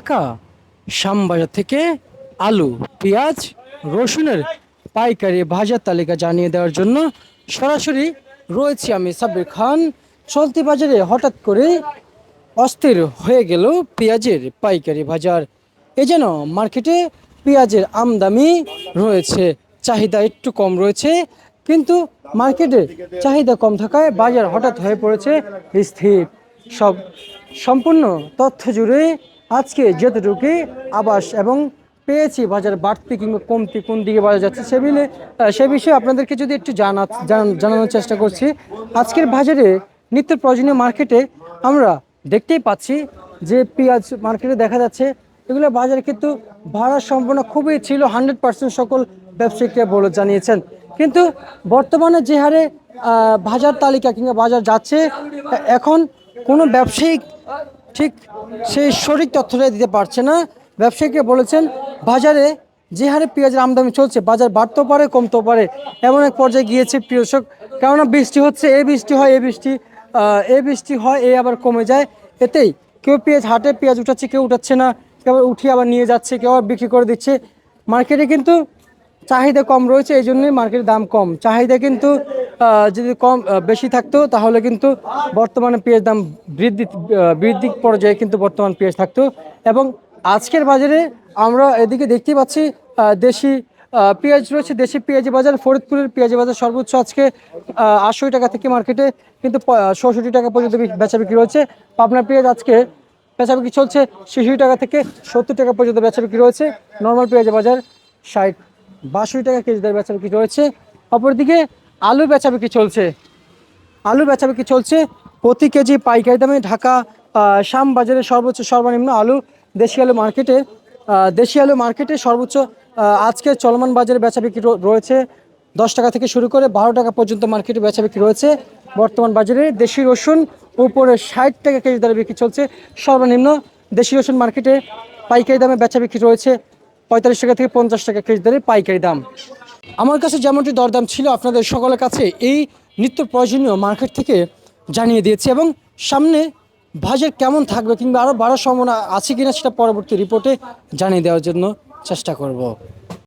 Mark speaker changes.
Speaker 1: ঢাকা শ্যামবাজার থেকে আলু, পেঁয়াজ, রসুনের পাইকারি বাজার তালিকা জানিয়ে দেওয়ার জন্য সরাসরি রয়েছি আমি সাব্বির খান। চলতি বাজারে হঠাৎ করে অস্থির হয়ে গেল পেঁয়াজের পাইকারি বাজার। এ যেন মার্কেটে পেঁয়াজের আমদামি রয়েছে, চাহিদা একটু কম রয়েছে, কিন্তু মার্কেটে চাহিদা কম থাকায় বাজার হঠাৎ হয়ে পড়েছে স্থির। সব সম্পূর্ণ তথ্য জুড়ে আজকে যেতটুকু আবাস এবং পেয়েছি বাজার বাড়তি কিংবা কমতি কোন দিকে বাজার যাচ্ছে সে মিলে সে বিষয়ে আপনাদেরকে যদি একটু জানা জানানোর চেষ্টা করছি, আজকের বাজারে নিত্য প্রয়োজনীয় মার্কেটে আমরা দেখতেই পাচ্ছি যে পেঁয়াজ মার্কেটে দেখা যাচ্ছে, এগুলো বাজারে কিন্তু ভাড়া সম্পূর্ণ খুবই ছিল হান্ড্রেড পার্সেন্ট সকল ব্যবসায়িকরা বলে জানিয়েছেন। কিন্তু বর্তমানে যে হারে বাজার তালিকা কিংবা বাজার যাচ্ছে, এখন কোনো ব্যবসায়িক ঠিক সেই সঠিক তথ্যটা দিতে পারছে না। ব্যবসায়ীকে বলেছেন, বাজারে যে হারে পেঁয়াজের আমদানি চলছে, বাজার বাড়তেও পারে, কমতেও পারে, এমন এক পর্যায়ে গিয়েছে কৃষক কেননা বৃষ্টি হচ্ছে এ বৃষ্টি হয় এ বৃষ্টি এ বৃষ্টি হয়, এ আবার কমে যায়। এতেই কেউ পেঁয়াজ হাটে, পেঁয়াজ উঠাচ্ছে, কেউ উঠাচ্ছে না, কেউ উঠিয়ে আবার নিয়ে যাচ্ছে, কেউ আবার বিক্রি করে দিচ্ছে। মার্কেটে কিন্তু চাহিদা কম রয়েছে এই জন্যই মার্কেটের দাম কম। চাহিদা কিন্তু যদি কম বেশি থাকতো তাহলে কিন্তু বর্তমানে পেঁয়াজ দাম বৃদ্ধি আহ, বৃদ্ধি পর্যায়ে কিন্তু বর্তমান পেঁয়াজ থাকতো। এবং আজকের বাজারে আমরা এদিকে দেখতে পাচ্ছি দেশি পেঁয়াজ রয়েছে দেশি পেঁয়াজি বাজার ফরিদপুরের পেঁয়াজি বাজার সর্বোচ্চ আজকে আশি টাকা থেকে মার্কেটে কিন্তু চৌষট্টি টাকা পর্যন্ত বেচা বিক্রি রয়েছে। পাবনা পেঁয়াজ আজকে বেচা বিক্রি চলছে ছেষট্টি টাকা থেকে সত্তর টাকা পর্যন্ত বেচা বিক্রি রয়েছে। নর্মাল পেঁয়াজের বাজার ষাট বাষট্টি টাকা কেজি দরে বেচা বিক্রি রয়েছে অপরদিকে আলু বেচা বিক্রি চলছে। আলু বেচা বিক্রি চলছে প্রতি কেজি পাইকারি দামে ঢাকা শ্যাম বাজারে সর্বোচ্চ সর্বনিম্ন আলু দেশি আলু মার্কেটে দেশি আলু মার্কেটে সর্বোচ্চ আজকে চলমান বাজারে বেচা বিক্রি রয়েছে। দশ টাকা থেকে শুরু করে বারো টাকা পর্যন্ত মার্কেটে বেচা বিক্রি রয়েছে। বর্তমান বাজারে দেশি রসুন উপরে ষাট টাকা কেজি দরে বিক্রি চলছে। সর্বনিম্ন দেশি রসুন মার্কেটে পাইকারি দামে বেচা বিক্রি রয়েছে। পঁয়তাল্লিশ টাকা থেকে পঞ্চাশ টাকা কেজি দরে পাইকারি দাম। আমার কাছে যেমনটি দরদাম ছিল, আপনাদের সকলের কাছে এই নিত্য প্রয়োজনীয় মার্কেট থেকে জানিয়ে দিয়েছি এবং সামনে বাজার কেমন থাকবে কিংবা আরও বাড়ার সম্ভাবনা আছে কিনা সেটা পরবর্তী রিপোর্টে জানিয়ে দেওয়ার জন্য চেষ্টা করব।